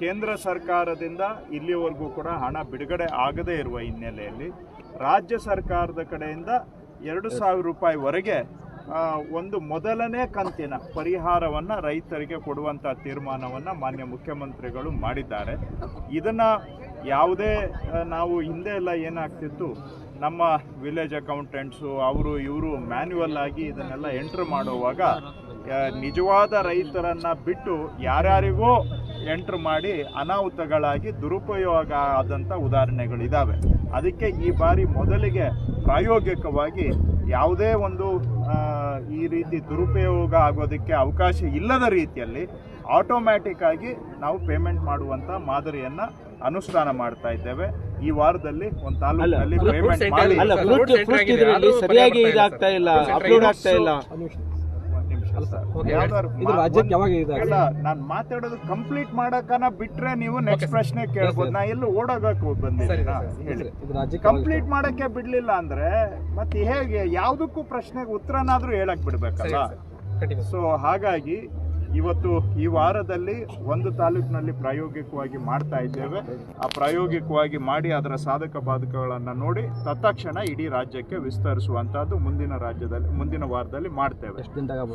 ಕೇಂದ್ರ ಸರ್ಕಾರದಿಂದ ಇಲ್ಲಿವರೆಗೂ ಕೂಡ ಹಣ ಬಿಡುಗಡೆ ಆಗದೇ ಇರುವ ಹಿನ್ನೆಲೆಯಲ್ಲಿ ರಾಜ್ಯ ಸರ್ಕಾರದ ಕಡೆಯಿಂದ ಎರಡು ಸಾವಿರ ರೂಪಾಯಿವರೆಗೆ ಒಂದು ಮೊದಲನೇ ಕಂತಿನ ಪರಿಹಾರವನ್ನು ರೈತರಿಗೆ ಕೊಡುವಂಥ ತೀರ್ಮಾನವನ್ನು ಮಾನ್ಯ ಮುಖ್ಯಮಂತ್ರಿಗಳು ಮಾಡಿದ್ದಾರೆ. ಇದನ್ನು ಯಾವುದೇ ನಾವು ಹಿಂದೆ ಎಲ್ಲ ಏನಾಗ್ತಿತ್ತು ನಮ್ಮ ವಿಲೇಜ್ ಅಕೌಂಟೆಂಟ್ಸು ಅವರು ಇವರು ಮ್ಯಾನ್ಯುವಲ್ ಆಗಿ ಇದನ್ನೆಲ್ಲ ಎಂಟ್ರ್ ಮಾಡುವಾಗ ನಿಜವಾದ ರೈತರನ್ನು ಬಿಟ್ಟು ಯಾರ್ಯಾರಿಗೋ ಎಂಟ್ರ್ ಮಾಡಿ ಅನಾಹುತಗಳಾಗಿ ದುರುಪಯೋಗ ಆದಂಥ ಉದಾಹರಣೆಗಳಿದ್ದಾವೆ ಅದಕ್ಕೆ ಈ ಬಾರಿ ಮೊದಲಿಗೆ ಪ್ರಾಯೋಗಿಕವಾಗಿ ಯಾವುದೇ ಒಂದು ಈ ರೀತಿ ದುರುಪಯೋಗ ಆಗೋದಕ್ಕೆ ಅವಕಾಶ ಇಲ್ಲದ ರೀತಿಯಲ್ಲಿ ಆಟೋಮ್ಯಾಟಿಕ್ ಆಗಿ ನಾವು ಪೇಮೆಂಟ್ ಮಾಡುವಂತ ಮಾದರಿಯನ್ನ ಅನುಷ್ಠಾನ ಮಾಡ್ತಾ ಇದ್ದೇವೆ. ಈ ವಾರದಲ್ಲಿ ಒಂದು ತಾಲೂಕಲ್ಲಿ ಪೇಮೆಂಟ್ ಮಾಡಿ. ಸರಿಯಾಗಿ ಇದಾಗ್ತಾ ಇಲ್ಲ ಅಪ್ಲೋಡ್. ಆಗ್ತಾ ಇಲ್ಲ. ರಾಜ್ಯಕ್ಕೆ ಯಾವಾಗ ನಾನು ಮಾತಾಡೋದು ಕಂಪ್ಲೀಟ್ ಮಾಡಕನ ಬಿಟ್ರೆ ನೀವು ನೆಕ್ಸ್ಟ್ ಪ್ರಶ್ನೆ ಕೇಳ್ಬೋದು. ನಾ ಎಲ್ಲೂ ಓಡೋಗಕ್ಕೆ ಬಂದಿದ್ದೀನಿ. ಕಂಪ್ಲೀಟ್ ಮಾಡಕ್ಕೆ ಬಿಡ್ಲಿಲ್ಲ ಅಂದ್ರೆ ಮತ್ತೆ ಹೇಗೆ ಯಾವುದಕ್ಕೂ ಪ್ರಶ್ನೆಗೆ ಉತ್ತರನಾದ್ರೂ ಹೇಳಕ್ ಬಿಡ್ಬೇಕಲ್ಲ. ಸೊ ಹಾಗಾಗಿ ಇವತ್ತು ಈ ವಾರದಲ್ಲಿ ಒಂದು ತಾಲೂಕಿನಲ್ಲಿ ಪ್ರಾಯೋಗಿಕವಾಗಿ ಮಾಡ್ತಾ ಇದ್ದೇವೆ. ಆ ಪ್ರಾಯೋಗಿಕವಾಗಿ ಮಾಡಿ ಅದರ ಸಾಧಕ ಬಾಧಕಗಳನ್ನು ನೋಡಿ ತತ್ಕ್ಷಣ ಇಡೀ ರಾಜ್ಯಕ್ಕೆ ವಿಸ್ತರಿಸುವಂತಹದ್ದು ಮುಂದಿನ ರಾಜ್ಯದಲ್ಲಿ ಮುಂದಿನ ವಾರದಲ್ಲಿ ಮಾಡ್ತೇವೆ.